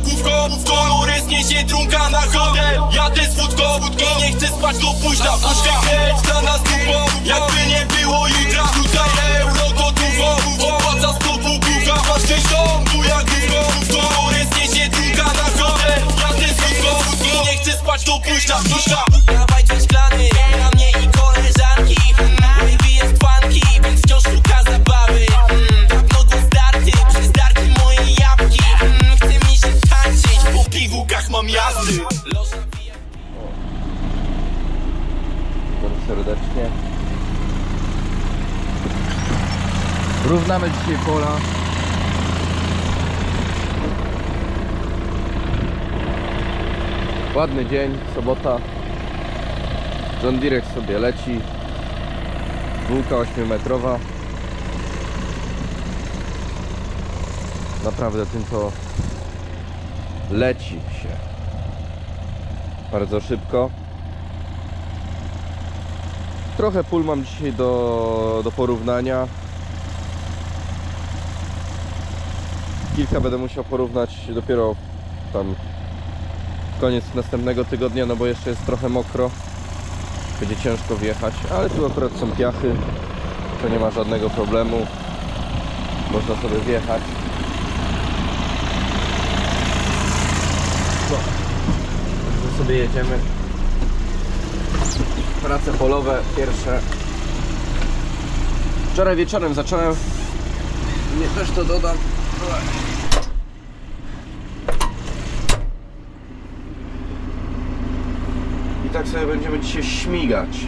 główką Kolor jest niesie trunka na hotel Jadę z wódką I nie chcę spać do późna Puszka. Leć dla nas dupą Jakby nie było jutra. Tutaj euro gotówą Opłaca z topu bucha. Masz gdzieś dom buja główką Kolor jest niesie trunka na hotel Jadę z wódką I nie chcę spać do późna Puszka. Dawaj dwie szklany Równamy dzisiaj pola. Ładny dzień, sobota. John Direk sobie leci. Bułka 8-metrowa. Naprawdę tym to leci się. Bardzo szybko. Trochę pól mam dzisiaj do, do porównania. Kilka będę musiał porównać dopiero tam koniec następnego tygodnia, no bo jeszcze jest trochę mokro. Będzie ciężko wjechać, ale tu akurat są piachy. To nie ma żadnego problemu. Można sobie wjechać. No. Sobie jedziemy prace polowe pierwsze. Wczoraj wieczorem zacząłem. Nie też to dodam. Tak sobie będziemy dzisiaj śmigać.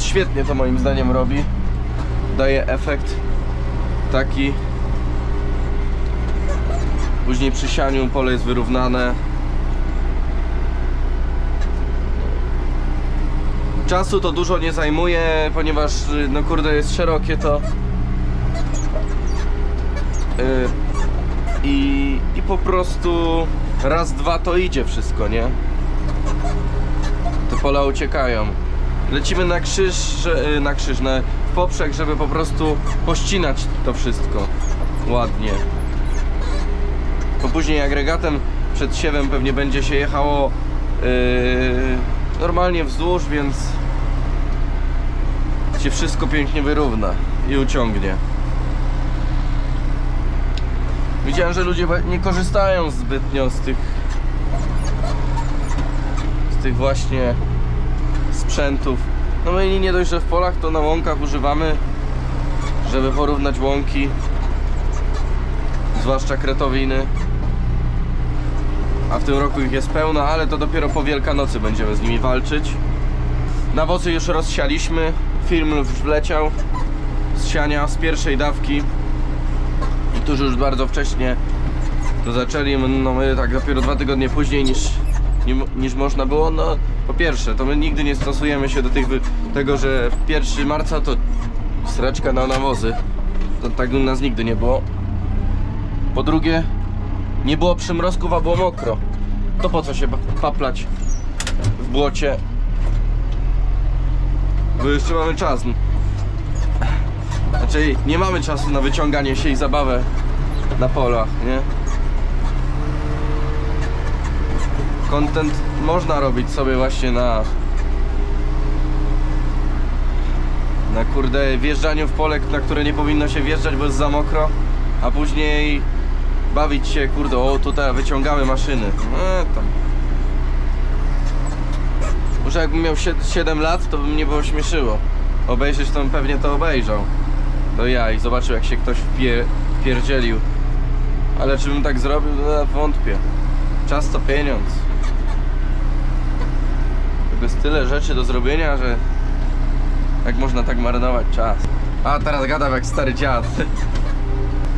Świetnie to moim zdaniem robi. Daje efekt taki Później przy sianiu pole jest wyrównane. Czasu to dużo nie zajmuje, ponieważ no kurde jest szerokie to. Yy, i, I po prostu raz, dwa to idzie wszystko, nie? Te pola uciekają. Lecimy na krzyż, y, na krzyż, na, poprzek, żeby po prostu pościnać to wszystko ładnie. Bo później agregatem przed siewem pewnie będzie się jechało yy, normalnie wzdłuż, więc się wszystko pięknie wyrówna i uciągnie. Widziałem, że ludzie nie korzystają zbytnio z tych z tych właśnie sprzętów. No my nie dość, że w polach, to na łąkach używamy, żeby porównać łąki, zwłaszcza kretowiny. A w tym roku ich jest pełno, ale to dopiero po Wielkanocy będziemy z nimi walczyć. Nawozy już rozsialiśmy, film wleciał z siania, z pierwszej dawki. Którzy już bardzo wcześnie to zaczęli, no my tak dopiero dwa tygodnie później niż, ni- niż można było. No po pierwsze, to my nigdy nie stosujemy się do tych, tego, że 1 marca to sreczka na nawozy. To tak u nas nigdy nie było. Po drugie, nie było przymrozków, a było mokro. To po co się pa- paplać w błocie? Bo jeszcze mamy czas. Znaczy, nie mamy czasu na wyciąganie się i zabawę na polach, nie? Content można robić sobie właśnie na na kurde wjeżdżaniu w pole, na które nie powinno się wjeżdżać, bo jest za mokro, a później bawić się, kurde, o tutaj wyciągamy maszyny. E, tam. Może jakbym miał 7 lat, to by mnie było śmieszyło. Obejrzeć to pewnie to obejrzał. Do ja i zobaczył jak się ktoś wpie, wpierdzielił. Ale czy bym tak zrobił, no wątpię. Czas to pieniądz. Jest tyle rzeczy do zrobienia, że jak można tak marnować czas. A teraz gadam jak stary dziad.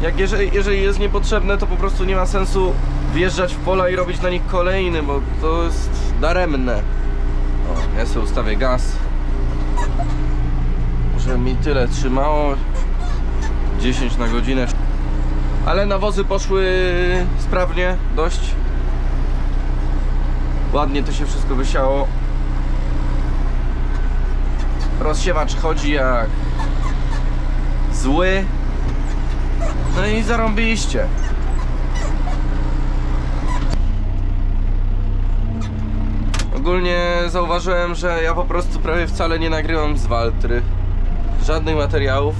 Jak jeżeli, jeżeli jest niepotrzebne, to po prostu nie ma sensu wjeżdżać w pola i robić na nich kolejny, bo to jest daremne. O, ja sobie ustawię gaz. Żeby mi tyle trzymało. 10 na godzinę. Ale nawozy poszły sprawnie, dość. Ładnie to się wszystko wysiało. Rozsiewacz chodzi jak zły. No i zarąbiliście. Ogólnie zauważyłem, że ja po prostu prawie wcale nie nagrywam z Waltry. Żadnych materiałów.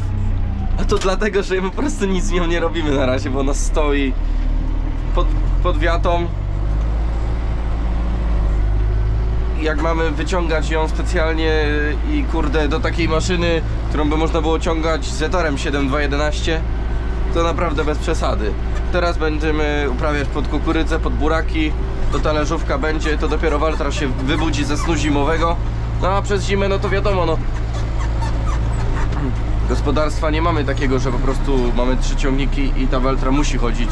A to dlatego, że my po prostu nic z nią nie robimy na razie, bo ona stoi pod, pod wiatą. Jak mamy wyciągać ją specjalnie i kurde do takiej maszyny, którą by można było ciągać zetorem 7211, to naprawdę bez przesady. Teraz będziemy uprawiać pod kukurydzę, pod buraki, to talerzówka będzie, to dopiero Waltra się wybudzi ze snu zimowego. No a przez zimę, no to wiadomo, no gospodarstwa nie mamy takiego, że po prostu mamy trzy ciągniki i ta Weltra musi chodzić.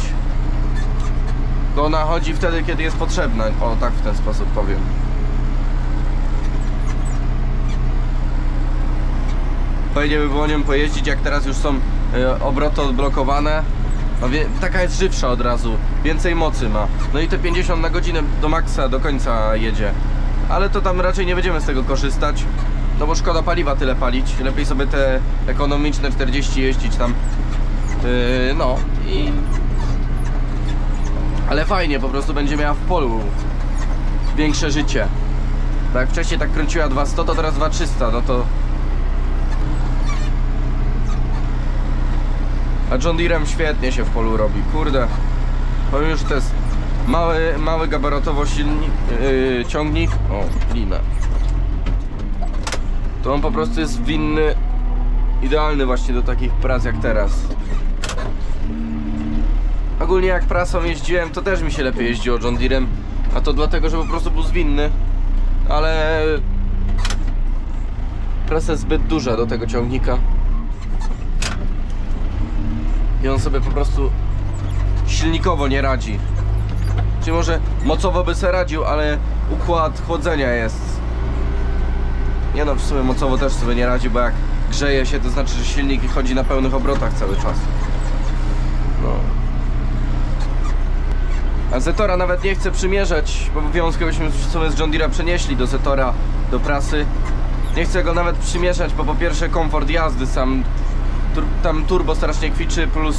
To ona chodzi wtedy, kiedy jest potrzebna. O, tak w ten sposób powiem. Fajnie by było nią pojeździć, jak teraz już są e, obroty odblokowane. No, wie, taka jest żywsza od razu, więcej mocy ma. No i te 50 na godzinę do maksa, do końca jedzie. Ale to tam raczej nie będziemy z tego korzystać. No bo szkoda paliwa tyle palić. Lepiej sobie te ekonomiczne 40 jeździć tam. Yy, no i. Ale fajnie, po prostu będzie miała w polu większe życie. Tak, wcześniej tak kręciła 200, to teraz 2300, no to. A John Deerem świetnie się w polu robi, kurde. Powiem, że to jest mały, mały gabarotowo silnik, yy, ciągnik. O, linę to on po prostu jest winny, idealny właśnie do takich prac jak teraz. Ogólnie jak prasą jeździłem, to też mi się lepiej jeździło John Deerem, a to dlatego, że po prostu był zwinny, ale prasa jest zbyt duża do tego ciągnika i on sobie po prostu silnikowo nie radzi. Czyli może mocowo by se radził, ale układ chłodzenia jest nie no, w sumie mocowo też sobie nie radzi, bo jak grzeje się, to znaczy, że silnik chodzi na pełnych obrotach cały czas. No. A Zetora nawet nie chce przymierzać, bo wiązkę byśmy w z John Deere'a przenieśli do Zetora, do prasy. Nie chcę go nawet przymierzać, bo po pierwsze komfort jazdy sam, tur tam turbo strasznie kwiczy, plus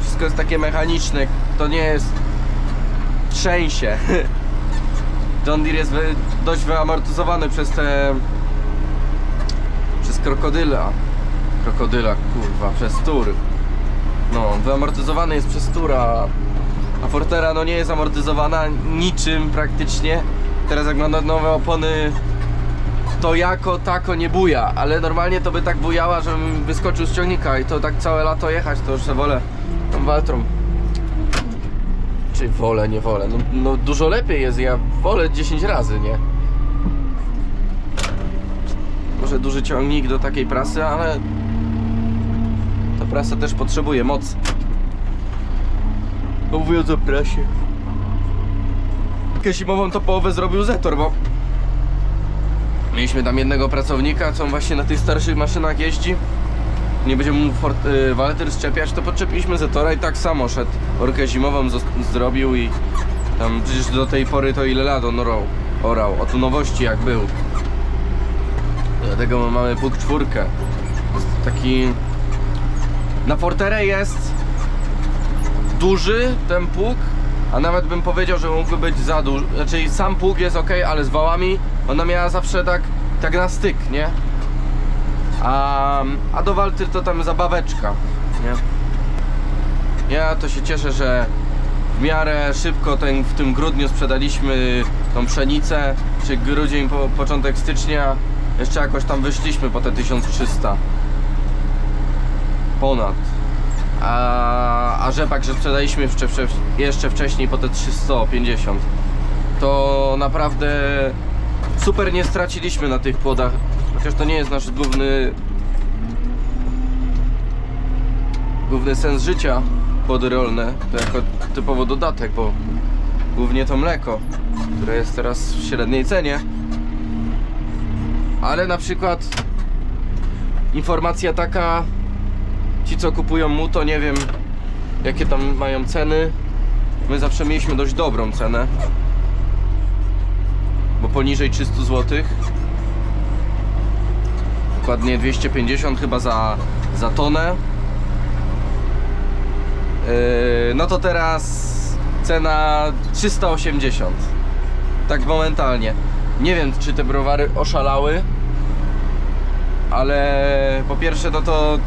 wszystko jest takie mechaniczne, to nie jest trzęsie. John Deere jest dość wyamortyzowany przez te... przez krokodyla. Krokodyla, kurwa, przez tur. No, wyamortyzowany jest przez tura. A Fortera no nie jest amortyzowana niczym praktycznie. Teraz jak ma na nowe opony to jako tako nie buja, ale normalnie to by tak bujała, żebym wyskoczył z ciągnika i to tak całe lato jechać, to już wolę tą Waltrą. Czy wolę, nie wolę? No, no dużo lepiej jest, ja wolę 10 razy, nie? Może duży ciągnik do takiej prasy, ale ta prasa też potrzebuje mocy. Bo mówiąc o prasie. Zimową to połowę zrobił Zetor, bo mieliśmy tam jednego pracownika, co właśnie na tych starszych maszynach jeździ nie będziemy mu y, Walter szczepiać, to podczepiliśmy Zetora i tak samo szedł. Orkę zimową zrobił i tam przecież do tej pory to ile lat on orał. orał. O tu nowości jak był. Dlatego my mamy pług czwórkę. Jest taki... Na Forterę jest duży ten pług, a nawet bym powiedział, że mógłby być za duży. Znaczy sam pług jest ok, ale z wałami ona miała zawsze tak, tak na styk, nie? A, a do Walty to tam zabaweczka, nie? Ja to się cieszę, że w miarę szybko ten, w tym grudniu sprzedaliśmy tą pszenicę, czy grudzień, po, początek stycznia, jeszcze jakoś tam wyszliśmy po te 1300 ponad. A, a rzepak, że sprzedaliśmy jeszcze, jeszcze wcześniej po te 350 to naprawdę super nie straciliśmy na tych płodach Chociaż to nie jest nasz główny główny sens życia płody rolne, to jako typowo dodatek, bo głównie to mleko, które jest teraz w średniej cenie. Ale na przykład informacja taka ci co kupują mu to nie wiem jakie tam mają ceny. My zawsze mieliśmy dość dobrą cenę. Bo poniżej 300 złotych Dokładnie 250 chyba za, za tonę. Yy, no to teraz cena 380. Tak momentalnie. Nie wiem, czy te browary oszalały, ale po pierwsze, no to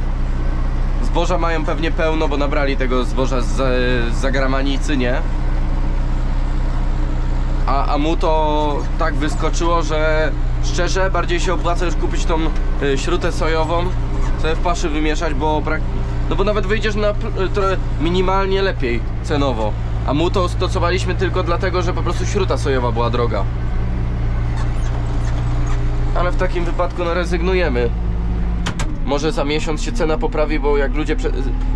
zboża mają pewnie pełno, bo nabrali tego zboża z, z zagranicy, nie? A, a mu to tak wyskoczyło, że szczerze bardziej się opłaca już kupić tą y, śrutę sojową, sobie w paszy wymieszać, bo no bo nawet wyjdziesz na y, trochę minimalnie lepiej cenowo. A mu to stosowaliśmy tylko dlatego, że po prostu śruta sojowa była droga. Ale w takim wypadku no rezygnujemy. Może za miesiąc się cena poprawi, bo jak ludzie prze,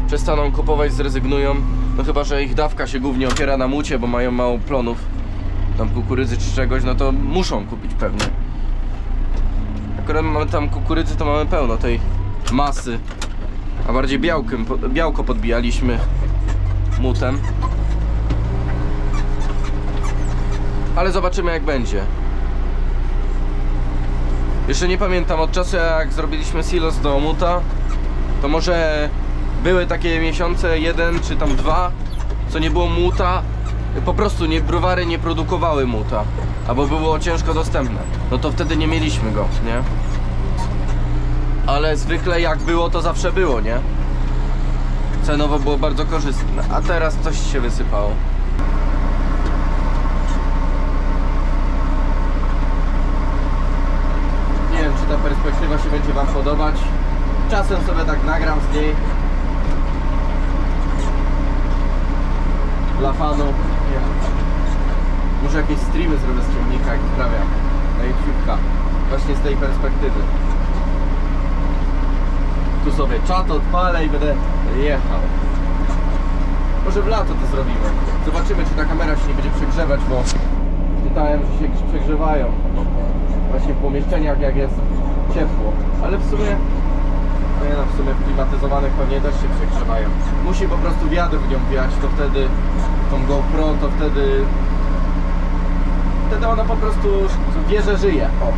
przestaną kupować, zrezygnują. No chyba, że ich dawka się głównie opiera na mucie, bo mają mało plonów tam kukurydzy czy czegoś, no to muszą kupić pewnie. Akurat mamy tam kukurydzy, to mamy pełno tej masy. A bardziej białkiem, białko podbijaliśmy mutem. Ale zobaczymy jak będzie. Jeszcze nie pamiętam od czasu jak zrobiliśmy silos do muta, to może były takie miesiące, jeden czy tam dwa, co nie było muta, po prostu nie, browary nie produkowały muta, albo było ciężko dostępne. No to wtedy nie mieliśmy go, nie? Ale zwykle jak było, to zawsze było, nie? Cenowo było bardzo korzystne, a teraz coś się wysypało. Nie wiem, czy ta perspektywa się będzie Wam podobać. Czasem sobie tak nagram z niej. Dla fanów. Może jakieś streamy zrobię z ciągnika, jak uprawiam. Na YouTube'ka. Właśnie z tej perspektywy. Tu sobie czat odpalę i będę jechał. Może w lato to zrobimy. Zobaczymy, czy ta kamera się nie będzie przegrzewać, bo czytałem, że się przegrzewają. Właśnie w pomieszczeniach, jak jest ciepło. Ale w sumie, no nie no, w sumie w klimatyzowanych pewnie też się przegrzewają. Musi po prostu wiatr w nią wiać, to wtedy tą GoPro, to wtedy wtedy ona po prostu wie, że żyje. O.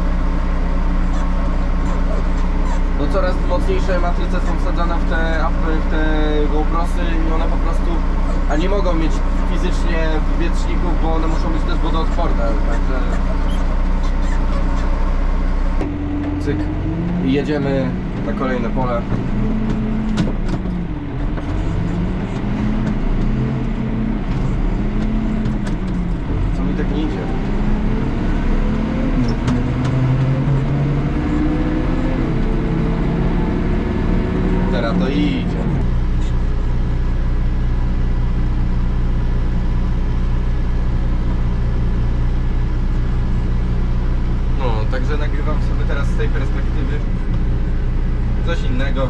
No coraz mocniejsze matryce są wsadzane w te, w te GoProsy i one po prostu, a nie mogą mieć fizycznie wietrzników, bo one muszą być też wodoodporne, także cyk i jedziemy na kolejne pole. Co mi tak nie idzie? Teraz to idzie. No, także nagrywam sobie teraz z tej perspektywy coś innego.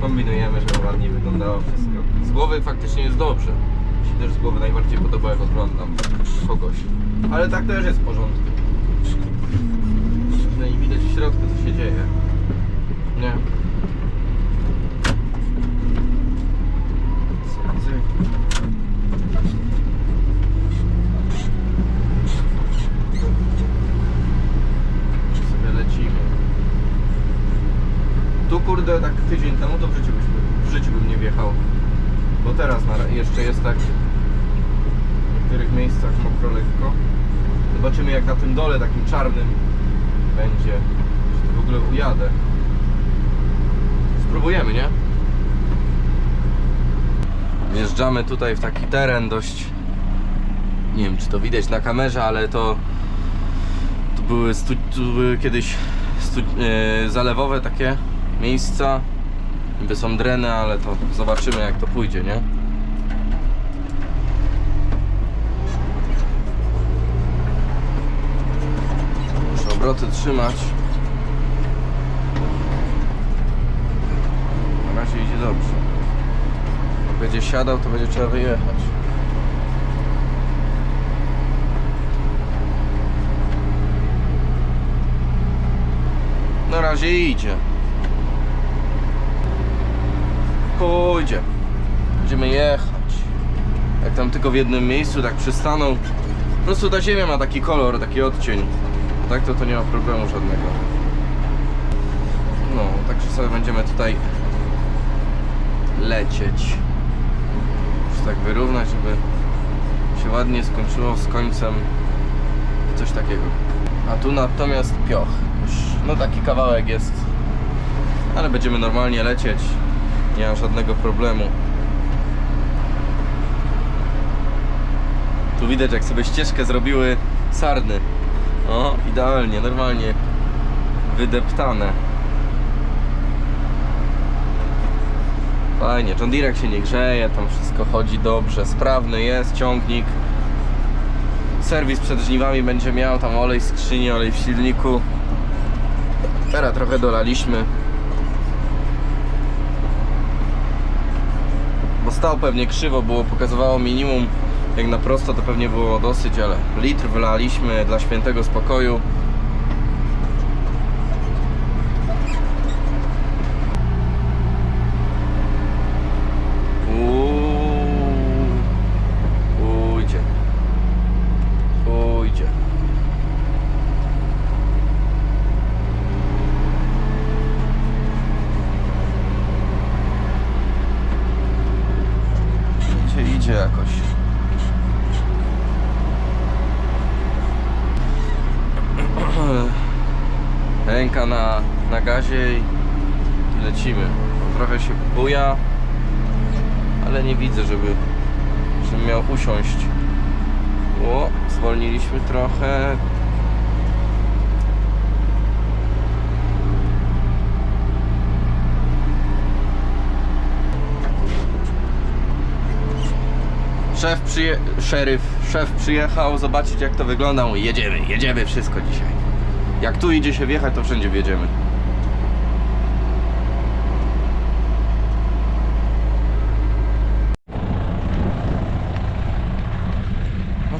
Kombinujemy, żeby ładnie wyglądało wszystko. Z głowy faktycznie jest dobrze. Mi się też głowy najbardziej podoba, jak oglądam kogoś. Ale tak też jest w porządku. No i widać w środku, co się dzieje. Nie. Cyk, cyk. sobie lecimy. Tu kurde tak tydzień temu to w życiu, byśmy, w życiu bym nie wjechał. Bo teraz na, ra- jeszcze jest tak w niektórych miejscach mokro lekko. Zobaczymy jak na tym dole takim czarnym będzie. Czy to w ogóle ujadę. Spróbujemy, nie? Wjeżdżamy tutaj w taki teren dość nie wiem czy to widać na kamerze, ale to były, stu, tu były kiedyś stu, e, zalewowe takie miejsca. Niby są dreny, ale to zobaczymy jak to pójdzie, nie? Muszę obroty trzymać. Na razie idzie dobrze. Będzie siadał, to będzie trzeba wyjechać. Na razie idzie. Pójdzie. Będziemy jechać. Jak tam tylko w jednym miejscu tak przystaną. Po prostu ta ziemia ma taki kolor, taki odcień. Tak to to nie ma problemu żadnego. No, także sobie będziemy tutaj lecieć. Tak wyrównać, żeby się ładnie skończyło z końcem coś takiego. A tu natomiast pioch. Już, no taki kawałek jest. Ale będziemy normalnie lecieć. Nie ma żadnego problemu. Tu widać jak sobie ścieżkę zrobiły sarny. O, idealnie, normalnie wydeptane. Fajnie, John Deere się nie grzeje, tam wszystko chodzi dobrze, sprawny jest ciągnik. Serwis przed żniwami będzie miał, tam olej w skrzyni, olej w silniku. Teraz trochę dolaliśmy. Bo stał pewnie krzywo, było pokazywało minimum. Jak na prosto to pewnie było dosyć, ale litr wylaliśmy dla świętego spokoju. Uuu. Ujdzie. Ujdzie. Idzie, idzie jakoś. Ręka na, na gazie i lecimy. Trochę się buja, ale nie widzę, żeby, żebym miał usiąść. O, zwolniliśmy trochę. Szef przyje... szeryf, szef przyjechał zobaczyć jak to wygląda. Mówi, jedziemy, jedziemy wszystko dzisiaj. Jak tu idzie się wjechać, to wszędzie wjedziemy.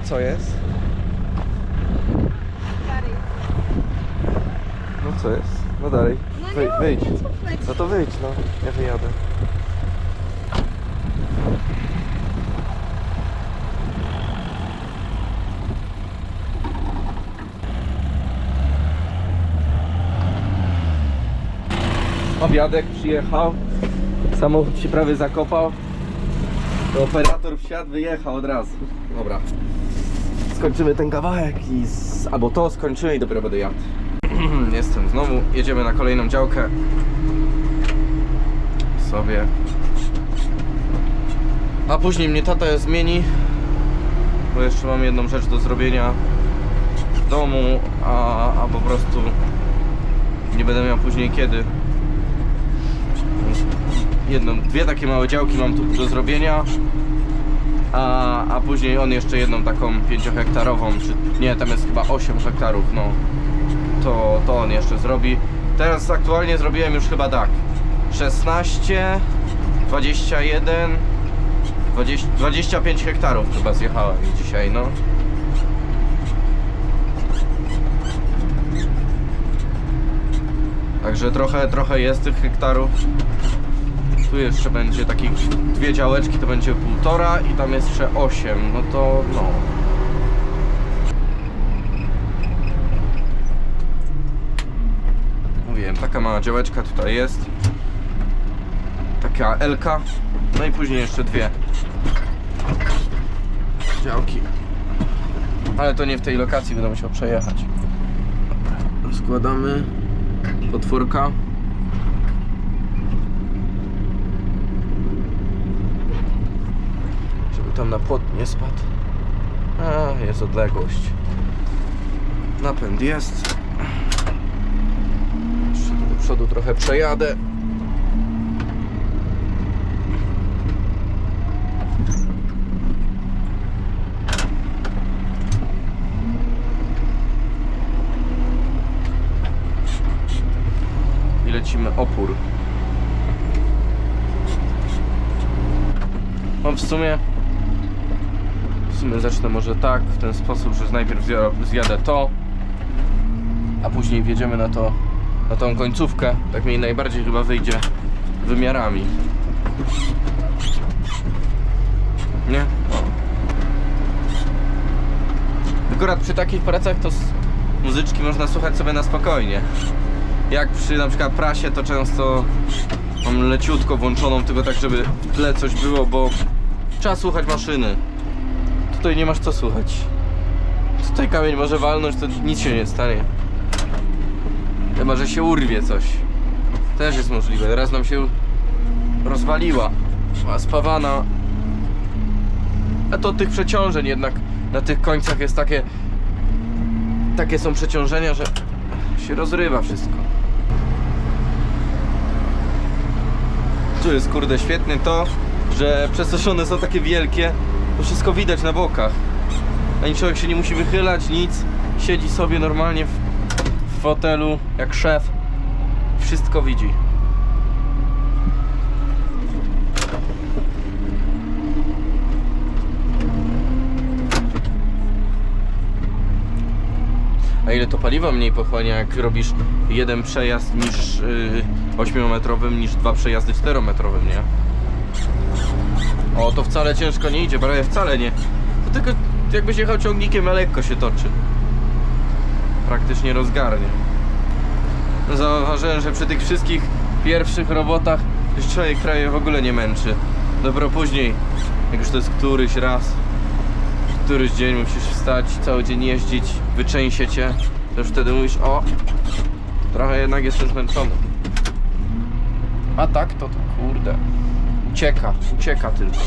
Co jest? No co jest? No dalej. No Wy, wyjdź. No to wyjdź, no. Ja wyjadę. Obiadek przyjechał. Samochód się prawie zakopał. To operator wsiadł, wyjechał od razu. Dobra. Skończymy ten kawałek i z... albo to skończymy i dopiero będę jadł. Jestem znowu. Jedziemy na kolejną działkę. Sobie. A później mnie tata zmieni. Bo jeszcze mam jedną rzecz do zrobienia w domu, a, a po prostu nie będę miał później kiedy. Jedną, dwie takie małe działki mam tu do zrobienia. A, a później on jeszcze jedną taką 5-hektarową, czy nie, tam jest chyba 8 hektarów, no. To, to on jeszcze zrobi. Teraz aktualnie zrobiłem już chyba tak. 16, 21, 20, 25 hektarów chyba zjechałem dzisiaj, no. Także trochę, trochę jest tych hektarów. Tu jeszcze będzie takich dwie działeczki, to będzie półtora i tam jest jeszcze 8, no to no. Mówiłem, taka mała działeczka tutaj jest. Taka Elka. No i później jeszcze dwie działki. Ale to nie w tej lokacji, będę musiał przejechać. Dobra, składamy potwórka. Tam na płot nie spadł. A, jest odległość. Napęd jest. Jeszcze do przodu trochę przejadę. I lecimy opór. No w sumie sumie zacznę może tak, w ten sposób, że najpierw zja- zjadę to, a później wjedziemy na to, na tą końcówkę. Tak mi najbardziej chyba wyjdzie wymiarami. Nie? O. Akurat przy takich pracach to muzyczki można słuchać sobie na spokojnie. Jak przy na przykład prasie to często mam leciutko włączoną, tylko tak żeby w tle coś było, bo trzeba słuchać maszyny. Tutaj nie masz co słuchać. Tutaj kamień może walnąć, to nic się nie stanie. Chyba, że się urwie coś. Też jest możliwe. Raz nam się rozwaliła. A spawana. A to tych przeciążeń jednak na tych końcach jest takie. Takie są przeciążenia, że się rozrywa wszystko. Tu jest kurde świetnie to, że przez to, że one są takie wielkie, to wszystko widać na bokach. Ani człowiek się nie musi wychylać, nic. Siedzi sobie normalnie w, w fotelu, jak szef. Wszystko widzi. A ile to paliwa mniej pochłania, jak robisz jeden przejazd niż yy, 8-metrowym, niż dwa przejazdy 4-metrowym, nie? O, to wcale ciężko nie idzie, prawie wcale nie. To tylko jakbyś jechał ciągnikiem, a lekko się toczy. Praktycznie rozgarnie. Zauważyłem, że przy tych wszystkich pierwszych robotach człowiek prawie w ogóle nie męczy. Dopiero później, jak już to jest któryś raz, któryś dzień musisz wstać, cały dzień jeździć, wyczęsie cię, to już wtedy mówisz, o, trochę jednak jestem zmęczony. A tak, to, to kurde, ucieka, ucieka tylko.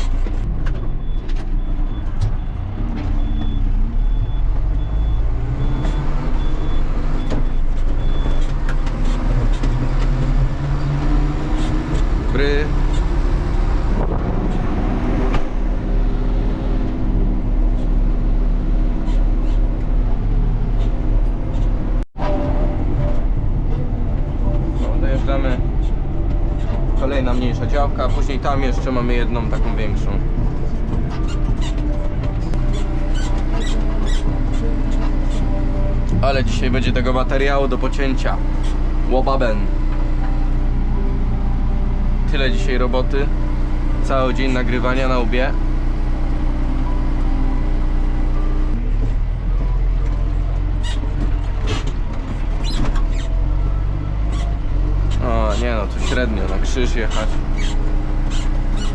Dobry. Tam jeszcze mamy jedną taką większą. Ale dzisiaj będzie tego materiału do pocięcia. Łobaben. Tyle dzisiaj roboty. Cały dzień nagrywania na łbie. O nie no, tu średnio na krzyż jechać.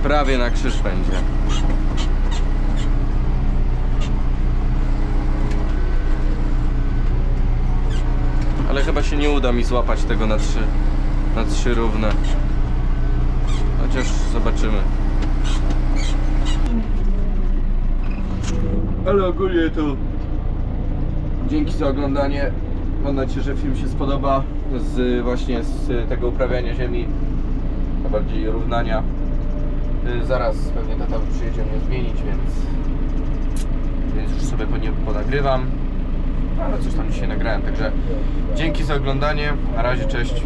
Prawie na krzyż będzie. Ale chyba się nie uda mi złapać tego na trzy, na trzy równe. Chociaż zobaczymy. Ale ogólnie to dzięki za oglądanie. Mam nadzieję, że film się spodoba z właśnie z tego uprawiania ziemi, a bardziej równania. Y, Zaraz pewnie tata przyjedzie mnie zmienić, więc, już sobie po ponagrywam. Ale coś tam dzisiaj nagrałem, także dzięki za oglądanie. Na razie, cześć.